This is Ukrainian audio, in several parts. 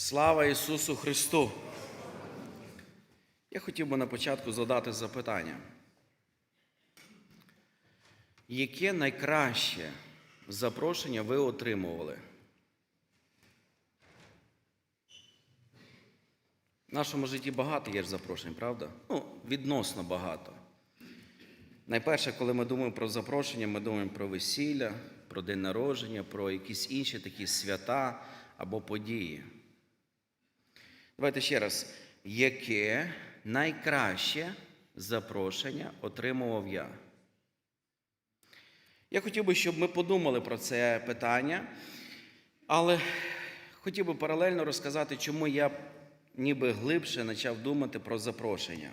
Слава Ісусу Христу! Я хотів би на початку задати запитання. Яке найкраще запрошення ви отримували? В нашому житті багато є ж запрошень, правда? Ну, відносно багато. Найперше, коли ми думаємо про запрошення, ми думаємо про весілля, про день народження, про якісь інші такі свята або події. Давайте ще раз. Яке найкраще запрошення отримував я? Я хотів би, щоб ми подумали про це питання, але хотів би паралельно розказати, чому я ніби глибше почав думати про запрошення.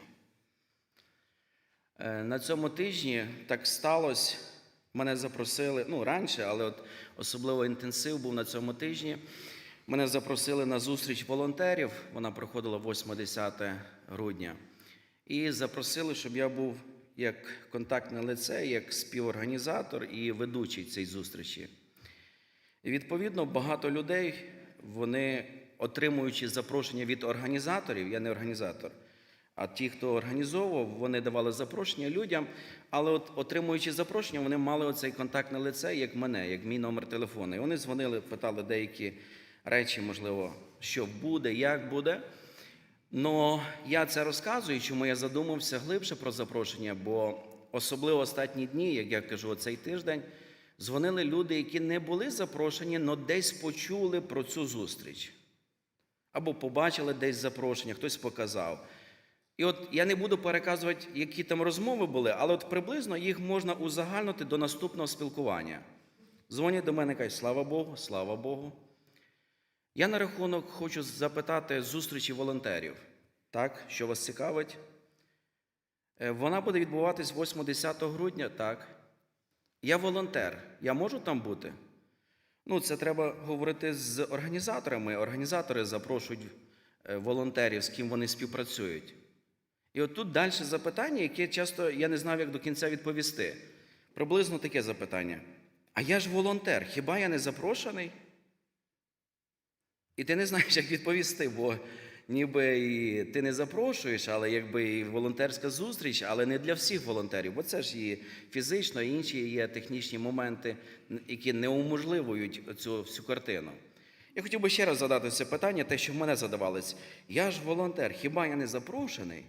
Е, На цьому тижні так сталося. Мене запросили, ну раніше, але от особливо інтенсив був на цьому тижні. Мене запросили на зустріч волонтерів. Вона проходила 8-10 грудня. І запросили, щоб я був як контактне лице, як співорганізатор і ведучий цієї зустрічі. І відповідно багато людей, вони, отримуючи запрошення від організаторів, я не організатор, а ті, хто організовував, вони давали запрошення людям, але от, отримуючи запрошення, вони мали оцей контактне лице, як мене, як мій номер телефону. І вони дзвонили, питали деякі речі, можливо, що буде, як буде. Но я це розказую, чому я задумався глибше про запрошення, бо особливо останні дні, як я кажу, цей тиждень, дзвонили люди, які не були запрошені, але десь почули про цю зустріч. Або побачили десь запрошення, хтось показав. І от я не буду переказувати, які там розмови були, але от приблизно їх можна узагальнити до наступного спілкування. Дзвонять до мене кажуть, слава Богу, слава Богу. Я на рахунок хочу запитати зустрічі волонтерів. Так, що вас цікавить? Е, Вона буде відбуватись 8-10 грудня, так. Я волонтер. Я можу там бути? Ну, це треба говорити з організаторами. Організатори запрошують е, волонтерів, з ким вони співпрацюють. І от тут далі запитання, яке часто я не знав, як до кінця відповісти. Приблизно таке запитання. А я ж волонтер, хіба я не запрошений? І ти не знаєш, як відповісти, бо ніби і ти не запрошуєш, але якби і волонтерська зустріч, але не для всіх волонтерів, бо це ж і фізично, і інші є технічні моменти, які не уможливують цю всю картину. Я хотів би ще раз задати це питання, те, що в мене задавалось. Я ж волонтер, хіба я не запрошений?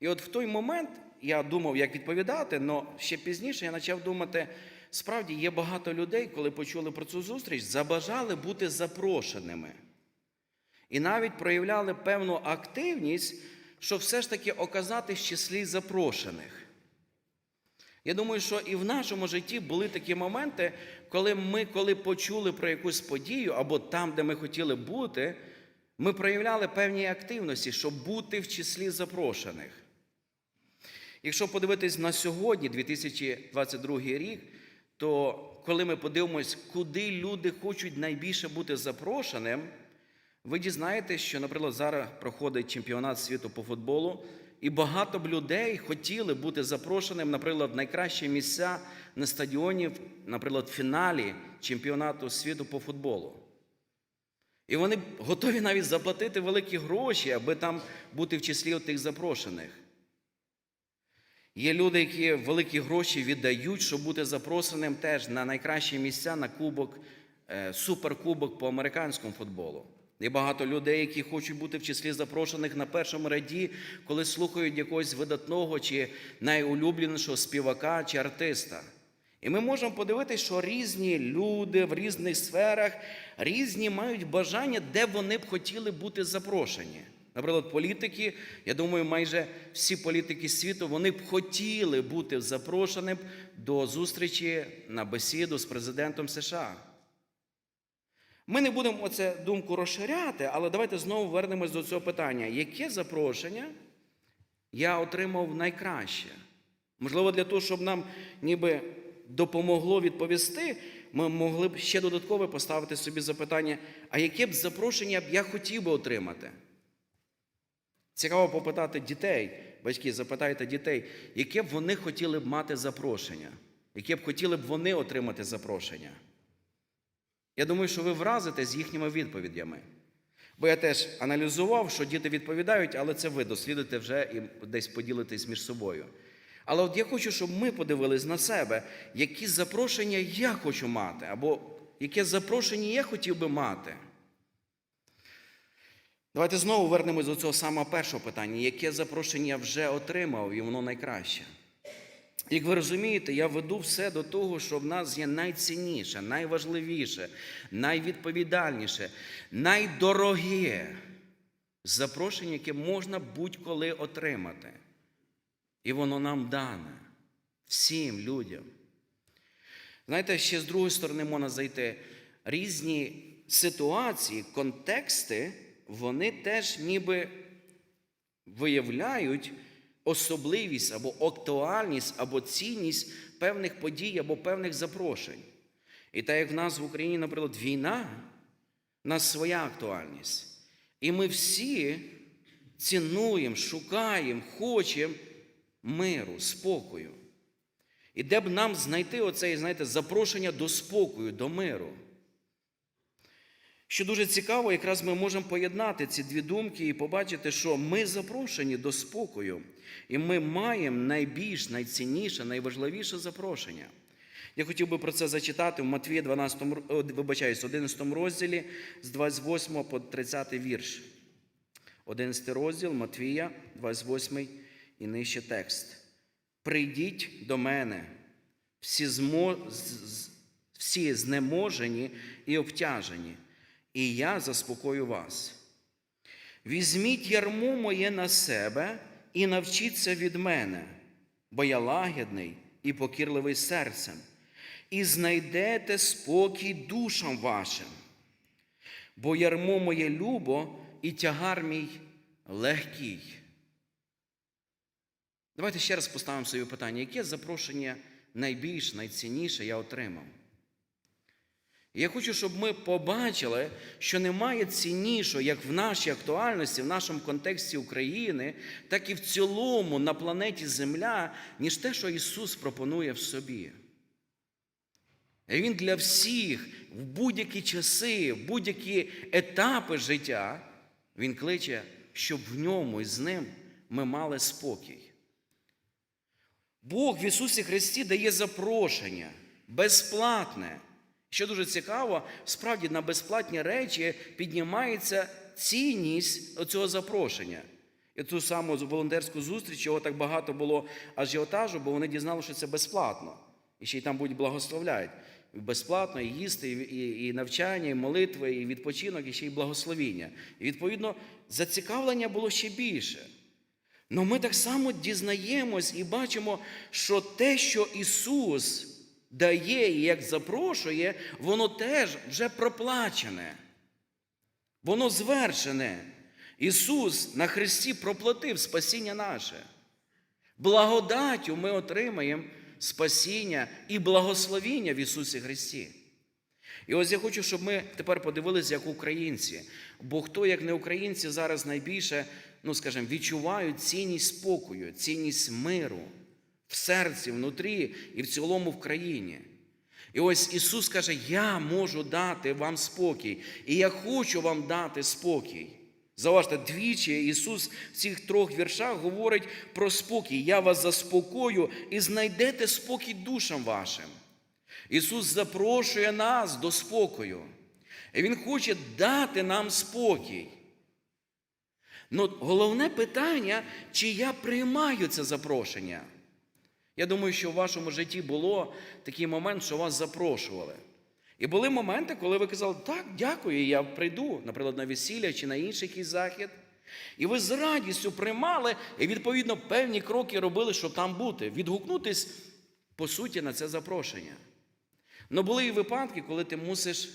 І от в той момент я думав, як відповідати, але ще пізніше я почав думати, справді є багато людей, коли почули про цю зустріч, забажали бути запрошеними. І навіть проявляли певну активність, щоб все ж таки оказатись в числі запрошених. Я думаю, що і в нашому житті були такі моменти, коли ми, коли почули про якусь подію або там, де ми хотіли бути, ми проявляли певні активності, щоб бути в числі запрошених. Якщо подивитись на сьогодні, 2022 рік, то коли ми подивимось, куди люди хочуть найбільше бути запрошеним, ви дізнаєтесь, що, наприклад, зараз проходить чемпіонат світу по футболу, і багато б людей хотіли бути запрошеним, наприклад, в найкращі місця на стадіоні, наприклад, в фіналі чемпіонату світу по футболу. І вони готові навіть заплатити великі гроші, аби там бути в числі тих запрошених. Є люди, які великі гроші віддають, щоб бути запрошеним теж на найкращі місця на кубок, е, суперкубок по американському футболу. Є багато людей, які хочуть бути в числі запрошених на першому ряді, коли слухають якогось видатного чи найулюбленішого співака чи артиста. І ми можемо подивитися, що різні люди в різних сферах різні мають бажання, де вони б хотіли бути запрошені. Наприклад, політики, я думаю, майже всі політики світу вони б хотіли бути запрошеним до зустрічі на бесіду з президентом США. Ми не будемо оце думку розширяти, але давайте знову вернемось до цього питання. Яке запрошення я отримав найкраще? Можливо, для того, щоб нам ніби допомогло відповісти, ми могли б ще додатково поставити собі запитання, а яке б запрошення б я хотів би отримати? Цікаво попитати дітей, батьки, запитайте дітей, яке б вони хотіли б мати запрошення, яке б хотіли б вони отримати запрошення. Я думаю, що ви вразите з їхніми відповідями. Бо я теж аналізував, що діти відповідають, але це ви дослідите вже і десь поділитесь між собою. Але от я хочу, щоб ми подивились на себе, які запрошення я хочу мати, або яке запрошення я хотів би мати. Давайте знову вернемось до цього самого першого питання, яке запрошення вже отримав, і воно найкраще. Як ви розумієте, я веду все до того, що в нас є найцінніше, найважливіше, найвідповідальніше, найдороге запрошення, яке можна будь-коли отримати. І воно нам дане всім людям. Знаєте, ще з другої сторони можна зайти. Різні ситуації, контексти, вони теж ніби виявляють особливість або актуальність, або цінність певних подій або певних запрошень. І так як в нас в Україні, наприклад, війна, в нас своя актуальність. І ми всі цінуємо, шукаємо, хочемо миру, спокою. І де б нам знайти оце, знаєте, запрошення до спокою, до миру. Що дуже цікаво, якраз ми можемо поєднати ці дві думки і побачити, що ми запрошені до спокою, і ми маємо найбільш, найцінніше, найважливіше запрошення. Я хотів би про це зачитати в Матвія 12, вибачаюсь, 11 розділі з 28 по 30 вірш. 11 розділ Матвія, 28 і нижче текст. Прийдіть до мене, всі, змо... всі знеможені і обтяжені, і я заспокою вас. Візьміть ярмо моє на себе і навчіться від мене, бо я лагідний і покірливий серцем, і знайдете спокій душам вашим. Бо ярмо моє любо і тягар мій легкий. Давайте ще раз поставимо собі питання, яке запрошення найбільш, найцінніше я отримав? І я хочу, щоб ми побачили, що немає ціннішого, як в нашій актуальності, в нашому контексті України, так і в цілому на планеті Земля, ніж те, що Ісус пропонує в собі. Він для всіх в будь-які часи, в будь-які етапи життя, Він кличе, щоб в ньому і з ним ми мали спокій. Бог в Ісусі Христі дає запрошення безплатне. Що дуже цікаво, справді на безплатні речі піднімається цінність цього запрошення. І ту саму волонтерську зустріч, чого так багато було ажіотажу, бо вони дізналися, що це безплатно. І ще й там будуть благословляють. Безплатно і їсти, і, і, навчання, і молитви, і відпочинок, і ще й благословіння. І відповідно зацікавлення було ще більше. Но ми так само дізнаємось і бачимо, що те, що Ісус дає і як запрошує, воно теж вже проплачене. Воно звершене. Ісус на Христі проплатив спасіння наше. Благодаттю ми отримаємо спасіння і благословіння в Ісусі Христі. І ось я хочу, щоб ми тепер подивилися, як українці. Бо хто, як не українці, зараз найбільше, ну скажімо, відчувають цінність спокою, цінність миру в серці, внутрі і в цілому в країні. І ось Ісус каже: Я можу дати вам спокій, і я хочу вам дати спокій. Зауважте, двічі Ісус в цих трьох віршах говорить про спокій. Я вас заспокою і знайдете спокій душам вашим. Ісус запрошує нас до спокою. І Він хоче дати нам спокій. Ну, головне питання, чи я приймаю це запрошення. Я думаю, що в вашому житті було такий момент, що вас запрошували. І були моменти, коли ви казали, так, дякую, я прийду, наприклад, на весілля чи на інший якийсь захід. І ви з радістю приймали і, відповідно, певні кроки робили, щоб там бути, відгукнутись, по суті, на це запрошення. Ну були і випадки, коли ти мусиш,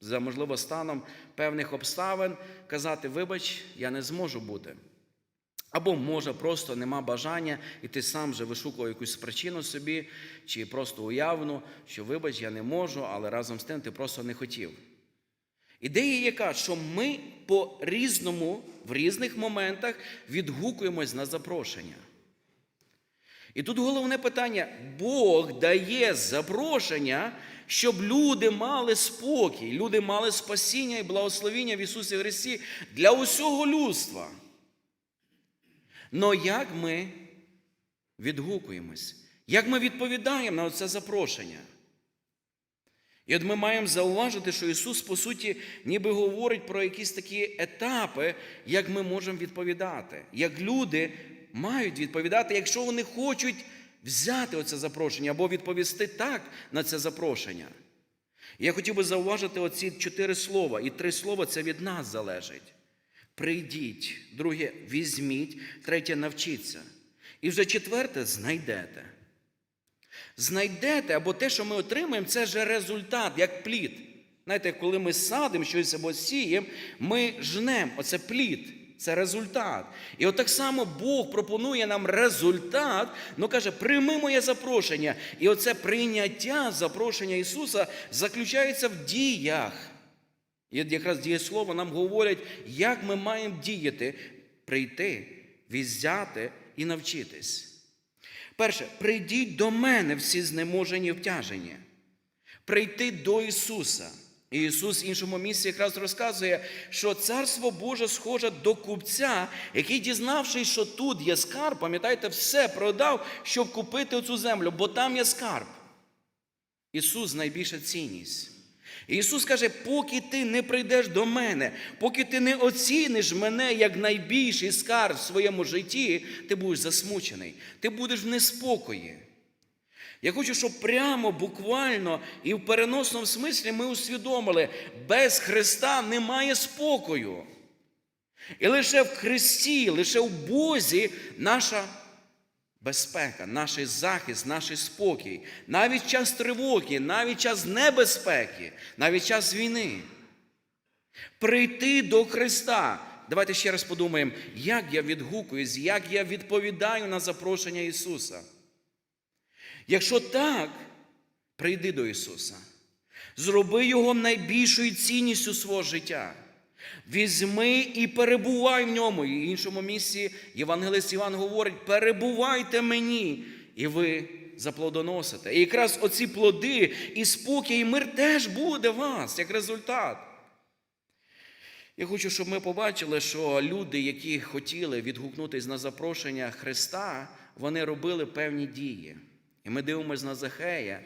за можливо, станом певних обставин, казати, вибач, я не зможу бути. Або, може, просто нема бажання, і ти сам вже вишукував якусь причину собі, чи просто уявну, що вибач, я не можу, але разом з тим ти просто не хотів. Ідея яка, що ми по-різному, в різних моментах відгукуємось на запрошення. І тут головне питання: Бог дає запрошення, щоб люди мали спокій, люди мали спасіння і благословіння в Ісусі Христі для усього людства. Но як ми відгукуємось? Як ми відповідаємо на це запрошення? І от ми маємо зауважити, що Ісус, по суті, ніби говорить про якісь такі етапи, як ми можемо відповідати, як люди мають відповідати, якщо вони хочуть взяти оце запрошення або відповісти так на це запрошення. Я хотів би зауважити оці чотири слова, і три слова це від нас залежить. Прийдіть, друге, візьміть, третє навчіться. І вже четверте знайдете. Знайдете, або те, що ми отримаємо, це вже результат, як плід. Знаєте, коли ми садимо щось або сіємо, ми жнемо. Оце плід, це результат. І от так само Бог пропонує нам результат, ну каже, прийми моє запрошення. І оце прийняття запрошення Ісуса заключається в діях. І от якраз дієслово нам говорять, як ми маємо діяти, прийти, взяти і навчитись. Перше, прийдіть до мене всі знеможені втяжені. Прийти до Ісуса. І Ісус в іншому місці якраз розказує, що Царство Боже схоже до купця, який, дізнавшись, що тут є скарб, пам'ятаєте, все продав, щоб купити оцю землю, бо там є скарб. Ісус найбільша цінність. Ісус каже, поки ти не прийдеш до мене, поки ти не оціниш мене як найбільший скарб в своєму житті, ти будеш засмучений, ти будеш в неспокої. Я хочу, щоб прямо, буквально і в переносному смислі ми усвідомили, без Христа немає спокою. І лише в Христі, лише в Бозі наша безпека, наш захист, наш спокій, навіть час тривоги, навіть час небезпеки, навіть час війни. Прийти до Христа. Давайте ще раз подумаємо, як я відгукуюсь, як я відповідаю на запрошення Ісуса. Якщо так, прийди до Ісуса. Зроби Його найбільшою цінністю свого життя. Візьми і перебувай в ньому. І в іншому місці Євангелист Іван говорить: перебувайте мені, і ви заплодоносите. І якраз оці плоди і спокій, і мир теж буде вас як результат. Я хочу, щоб ми побачили, що люди, які хотіли відгукнутися на запрошення Христа, вони робили певні дії. І ми дивимося на Захея,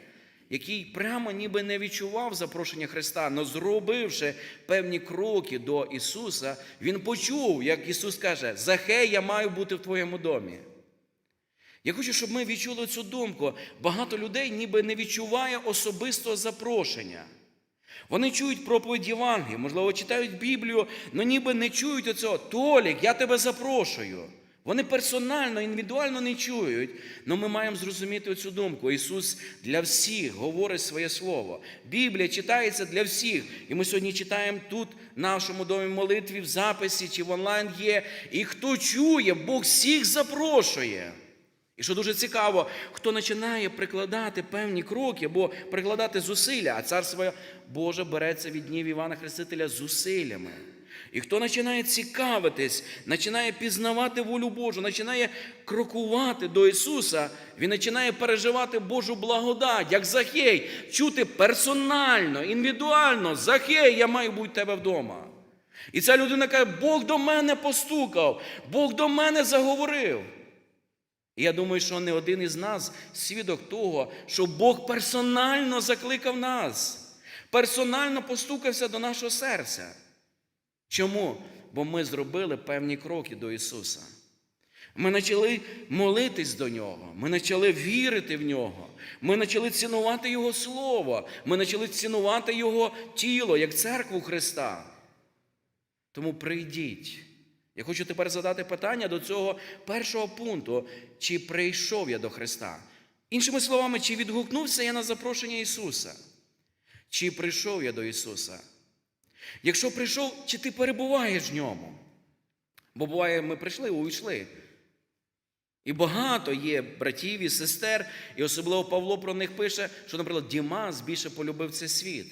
який прямо ніби не відчував запрошення Христа, але зробивши певні кроки до Ісуса, він почув, як Ісус каже: Захей, я маю бути в твоєму домі. Я хочу, щоб ми відчули цю думку. Багато людей ніби не відчуває особистого запрошення. Вони чують проповідь Євангелії, можливо, читають Біблію, але ніби не чують оцього. Толік, я тебе запрошую. Вони персонально, індивідуально не чують, але ми маємо зрозуміти оцю думку. Ісус для всіх говорить своє слово. Біблія читається для всіх. І ми сьогодні читаємо тут, в нашому домі молитві, в записі чи в онлайн є. І хто чує, Бог всіх запрошує. І що дуже цікаво, хто починає прикладати певні кроки або прикладати зусилля, а царство Боже береться від днів Івана Хрестителя зусиллями. І хто починає цікавитись, починає пізнавати волю Божу, починає крокувати до Ісуса, він починає переживати Божу благодать, як Захей, чути персонально, індивідуально, Захей, я маю бути тебе вдома. І ця людина каже, Бог до мене постукав, Бог до мене заговорив. І я думаю, що не один із нас свідок того, що Бог персонально закликав нас, персонально постукався до нашого серця. Чому? Бо ми зробили певні кроки до Ісуса. Ми почали молитись до Нього, ми почали вірити в Нього, ми почали цінувати Його Слово, ми почали цінувати Його тіло, як церкву Христа. Тому прийдіть. Я хочу тепер задати питання до цього першого пункту, чи прийшов я до Христа. Іншими словами, чи відгукнувся я на запрошення Ісуса? Чи прийшов я до Ісуса? Якщо прийшов, чи ти перебуваєш в ньому? Бо буває, ми прийшли, увійшли. І багато є братів і сестер, і особливо Павло про них пише, що, наприклад, Дімас більше полюбив цей світ.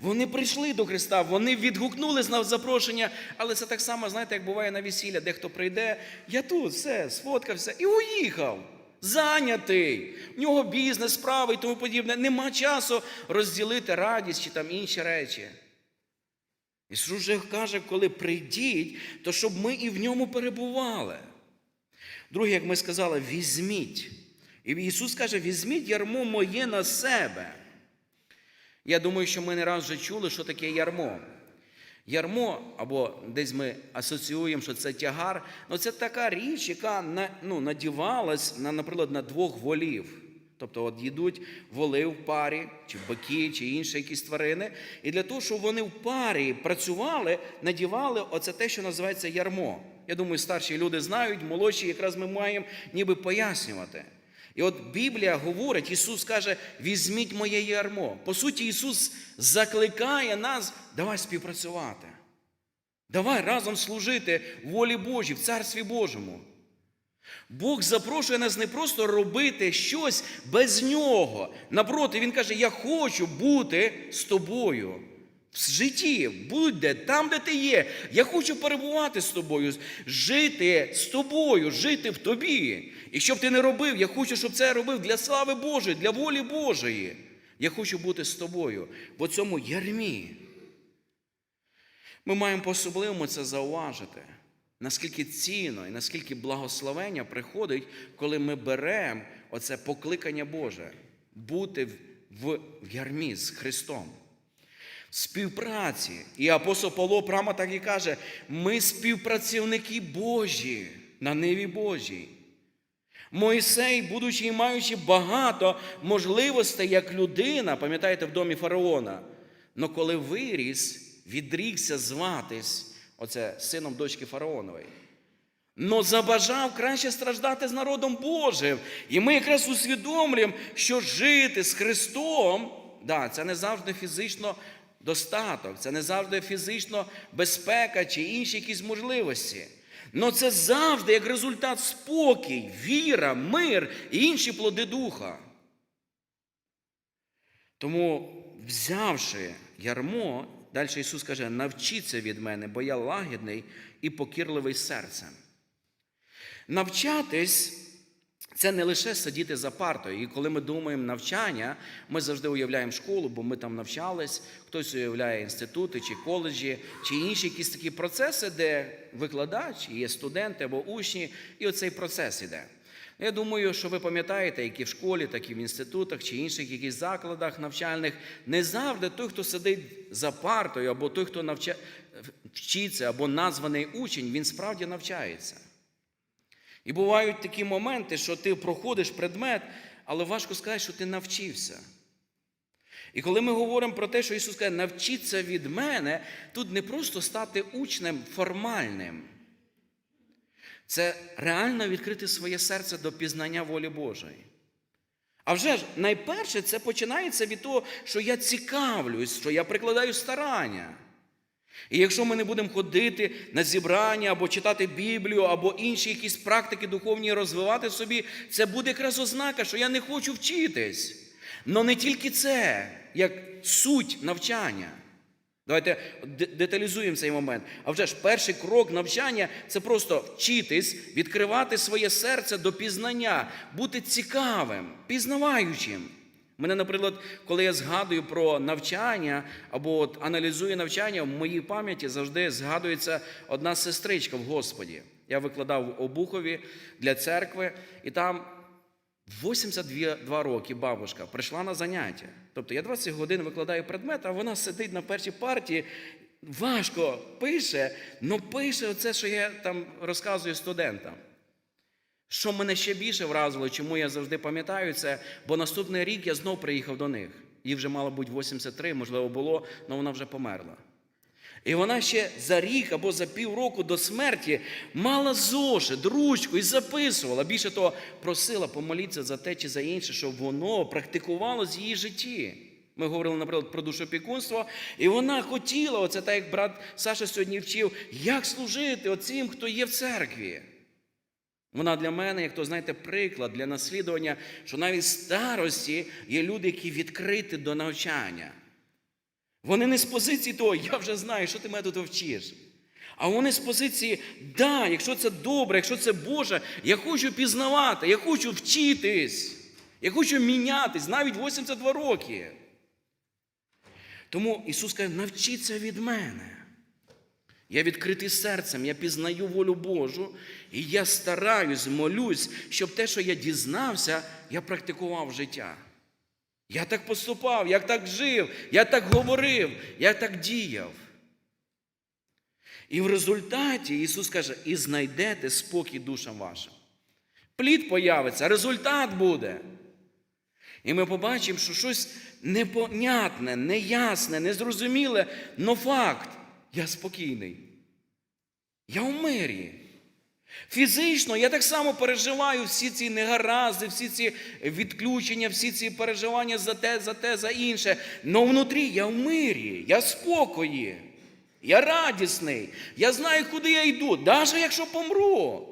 Вони прийшли до Христа, вони відгукнулись на запрошення, але це так само, знаєте, як буває на весілля, дехто прийде, я тут, все, сфоткався і уїхав. Зайнятий. В нього бізнес, справи і тому подібне. Нема часу розділити радість чи там інші речі. Ісус же каже, коли прийдіть, то щоб ми і в ньому перебували. Друге, як ми сказали, візьміть. І Ісус каже, візьміть ярмо моє на себе. Я думаю, що ми не раз вже чули, що таке ярмо. Ярмо, або десь ми асоціюємо, що це тягар, ну це така річ, яка ну, надівалась, на, наприклад, на двох волів. Тобто от йдуть воли в парі, чи бики, чи інші якісь тварини. І для того, щоб вони в парі працювали, надівали оце те, що називається ярмо. Я думаю, старші люди знають, молодші якраз ми маємо ніби пояснювати. І от Біблія говорить, Ісус каже: візьміть моє ярмо. По суті, Ісус закликає нас, давай співпрацювати. Давай разом служити волі Божій, в Царстві Божому. Бог запрошує нас не просто робити щось без нього. Напроти, Він каже: Я хочу бути з тобою. В житті, будь-де, там, де ти є. Я хочу перебувати з тобою, жити з тобою, жити в тобі. І щоб ти не робив, я хочу, щоб це робив для слави Божої, для волі Божої. Я хочу бути з тобою в цьому ярмі. Ми маємо по-особливому це зауважити, наскільки цінно і наскільки благословення приходить, коли ми беремо оце покликання Боже бути в, ярмі з Христом. Співпраці. І апостол Павло прямо так і каже: ми співпрацівники Божі на ниві Божій. Моїсей, будучи і маючи багато можливостей як людина, пам'ятаєте, в домі фараона, но коли виріс, відрікся зватись, оце сином дочки фараонової. Но забажав краще страждати з народом Божим. І ми якраз усвідомлюємо, що жити з Христом, да, це не завжди фізично достаток, це не завжди фізично безпека чи інші якісь можливості. Но це завжди як результат спокій, віра, мир і інші плоди духа. Тому, взявши ярмо, далі Ісус каже: навчіться від мене, бо я лагідний і покірливий серцем. Навчатись це не лише сидіти за партою. І коли ми думаємо навчання, ми завжди уявляємо школу, бо ми там навчались, хтось уявляє інститути чи коледжі, чи інші якісь такі процеси, де викладач, є студенти або учні, і оцей процес іде. Я думаю, що ви пам'ятаєте, як і в школі, так і в інститутах чи інших якихось закладах навчальних, не завжди той, хто сидить за партою, або той, хто навча... вчиться, або названий учень, він справді навчається. І бувають такі моменти, що ти проходиш предмет, але важко сказати, що ти навчився. І коли ми говоримо про те, що Ісус каже, навчіться від мене, тут не просто стати учнем формальним. Це реально відкрити своє серце до пізнання волі Божої. А вже ж найперше це починається від того, що я цікавлюсь, що я прикладаю старання. І якщо ми не будемо ходити на зібрання або читати Біблію, або інші якісь практики духовні розвивати собі, це буде якраз ознака, що я не хочу вчитись. Но не тільки це, як суть навчання. Давайте деталізуємо цей момент. А вже ж перший крок навчання це просто вчитись, відкривати своє серце до пізнання, бути цікавим, пізнаваючим. Мене, наприклад, коли я згадую про навчання або от аналізую навчання, в моїй пам'яті завжди згадується одна сестричка в Господі. Я викладав в Обухові для церкви, і там 82 роки бабушка прийшла на заняття. Тобто я 20 годин викладаю предмет, а вона сидить на першій партії, важко пише, але пише оце, що я там розказую студентам. Що мене ще більше вразило, чому я завжди пам'ятаю це, бо наступний рік я знов приїхав до них. Їй вже, мало бути, 83, можливо, було, але вона вже померла. І вона ще за рік або за півроку до смерті мала зошит, ручку і записувала. Більше того, просила помолитися за те чи за інше, щоб воно практикувалося в її житті. Ми говорили, наприклад, про душопікунство, і вона хотіла, оце так як брат Саша сьогодні вчив, як служити оцим, хто є в церкві. Вона для мене, як то знаєте, приклад для наслідування, що навіть в старості є люди, які відкриті до навчання. Вони не з позиції того, я вже знаю, що ти мене тут вчиш. А вони з позиції, да, якщо це добре, якщо це Боже, я хочу пізнавати, я хочу вчитись, я хочу мінятись навіть 82 роки. Тому Ісус каже, навчіться від мене. Я відкритий серцем, я пізнаю волю Божу, і я стараюсь, молюсь, щоб те, що я дізнався, я практикував життя. Я так поступав, я так жив, я так говорив, я так діяв. І в результаті Ісус каже, і знайдете спокій душам вашим. Плід появиться, результат буде. І ми побачимо, що щось непонятне, неясне, незрозуміле, но факт. Я спокійний. Я у мирі. Фізично я так само переживаю всі ці негаразди, всі ці відключення, всі ці переживання за те, за те, за інше. Но внутрі я в мирі, я в спокої, я радісний, я знаю, куди я йду, навіть якщо помру.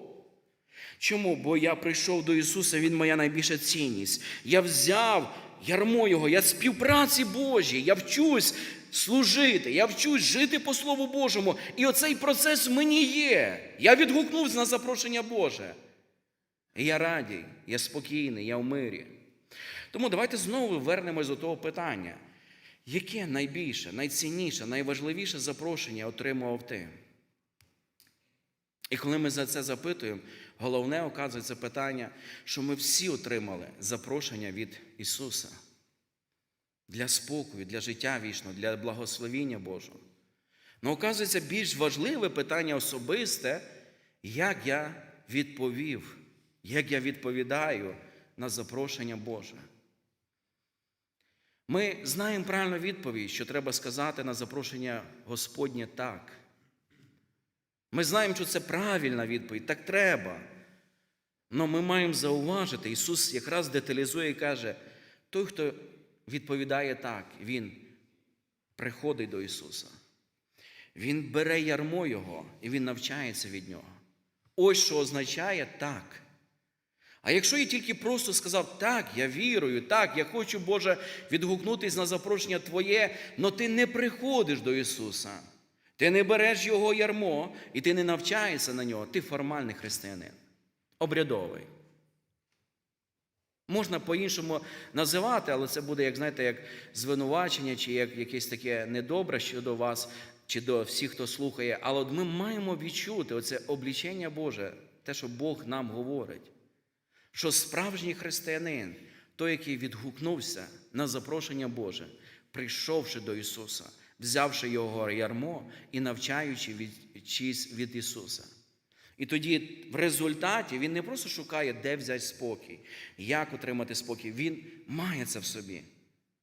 Чому? Бо я прийшов до Ісуса, Він моя найбільша цінність. Я взяв ярмо Його, я співпраці Божій, я вчусь служити, я вчусь жити по Слову Божому. І оцей процес мені є. Я відгукнувся на запрошення Боже. І я радій, я спокійний, я в мирі. Тому давайте знову вернемось до того питання. Яке найбільше, найцінніше, найважливіше запрошення отримував ти? І коли ми за це запитуємо, головне оказується питання, що ми всі отримали запрошення від Ісуса для спокою, для життя вічного, для благословіння Божого. Ну, оказується, більш важливе питання особисте, як я відповів, як я відповідаю на запрошення Боже. Ми знаємо правильну відповідь, що треба сказати на запрошення Господнє так. Ми знаємо, що це правильна відповідь, так треба. Але ми маємо зауважити, Ісус якраз деталізує і каже, той, хто відповідає так, Він приходить до Ісуса. Він бере ярмо Його і Він навчається від Нього. Ось що означає так. А якщо я тільки просто сказав, так, я вірую, так, я хочу, Боже, відгукнутися на запрошення Твоє, але ти не приходиш до Ісуса. Ти не береш Його ярмо і ти не навчаєшся на нього, ти формальний християнин, обрядовий. Можна по-іншому називати, але це буде, як знаєте, як звинувачення, чи як якесь таке недобре щодо вас, чи до всіх, хто слухає. Але от ми маємо відчути оце облічення Боже, те, що Бог нам говорить. Що справжній християнин, той, який відгукнувся на запрошення Боже, прийшовши до Ісуса, взявши Його ярмо і навчаючи від, від Ісуса. І тоді в результаті він не просто шукає, де взяти спокій, як отримати спокій. Він має це в собі,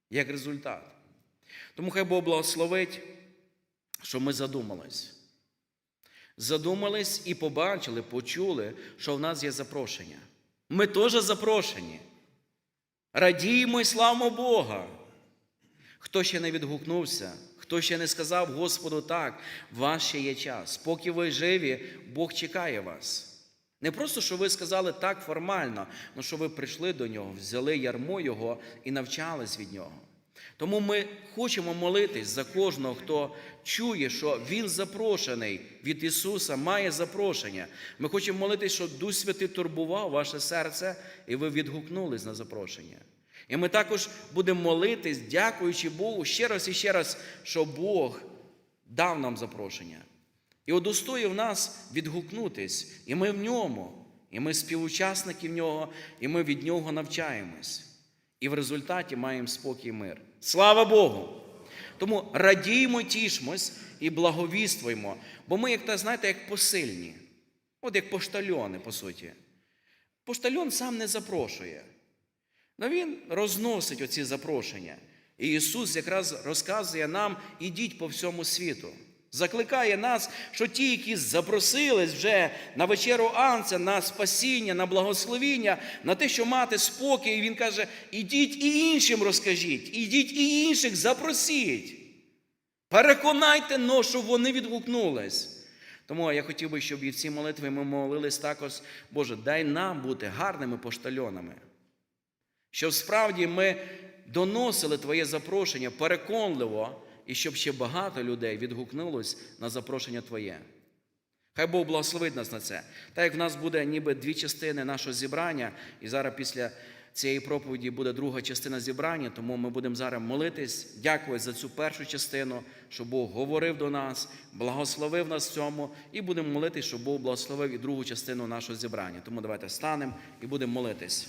як результат. Тому хай Бог благословить, що ми задумались. Задумались і побачили, почули, що в нас є запрошення. Ми теж запрошені. Радіємо і славимо Бога. Хто ще не відгукнувся, хто ще не сказав Господу так, ваш ще є час. Поки ви живі, Бог чекає вас. Не просто, що ви сказали так формально, але що ви прийшли до нього, взяли ярмо Його і навчались від нього. Тому ми хочемо молитись за кожного, хто чує, що Він запрошений від Ісуса, має запрошення. Ми хочемо молитись, щоб Дух Святий турбував ваше серце, і ви відгукнулись на запрошення. І ми також будемо молитись, дякуючи Богу ще раз і ще раз, що Бог дав нам запрошення. І удостоїв нас відгукнутись, і ми в ньому, і ми співучасники в нього, і ми від нього навчаємось. І в результаті маємо спокій і мир. Слава Богу! Тому радіймо, тішмось і благовіствуємо, бо ми, як та, знаєте, як посильні, от як поштальони, по суті. Поштальон сам не запрошує. Но Він розносить оці запрошення. І Ісус якраз розказує нам, ідіть по всьому світу. Закликає нас, що ті, які запросились вже на вечеру Анця, на спасіння, на благословіння, на те, що мати спокій, і Він каже: ідіть і іншим розкажіть, ідіть і інших запросіть. Переконайте, но, щоб вони відгукнулись. Тому я хотів би, щоб і в цій молитві ми молились також, Боже, дай нам бути гарними поштальонами. Щоб справді ми доносили Твоє запрошення переконливо, і щоб ще багато людей відгукнулось на запрошення Твоє. Хай Бог благословить нас на це. Так як в нас буде ніби дві частини нашого зібрання, і зараз після цієї проповіді буде друга частина зібрання, тому ми будемо зараз молитись, дякувати за цю першу частину, щоб Бог говорив до нас, благословив нас в цьому, і будемо молитись, щоб Бог благословив і другу частину нашого зібрання. Тому давайте станемо і будемо молитись.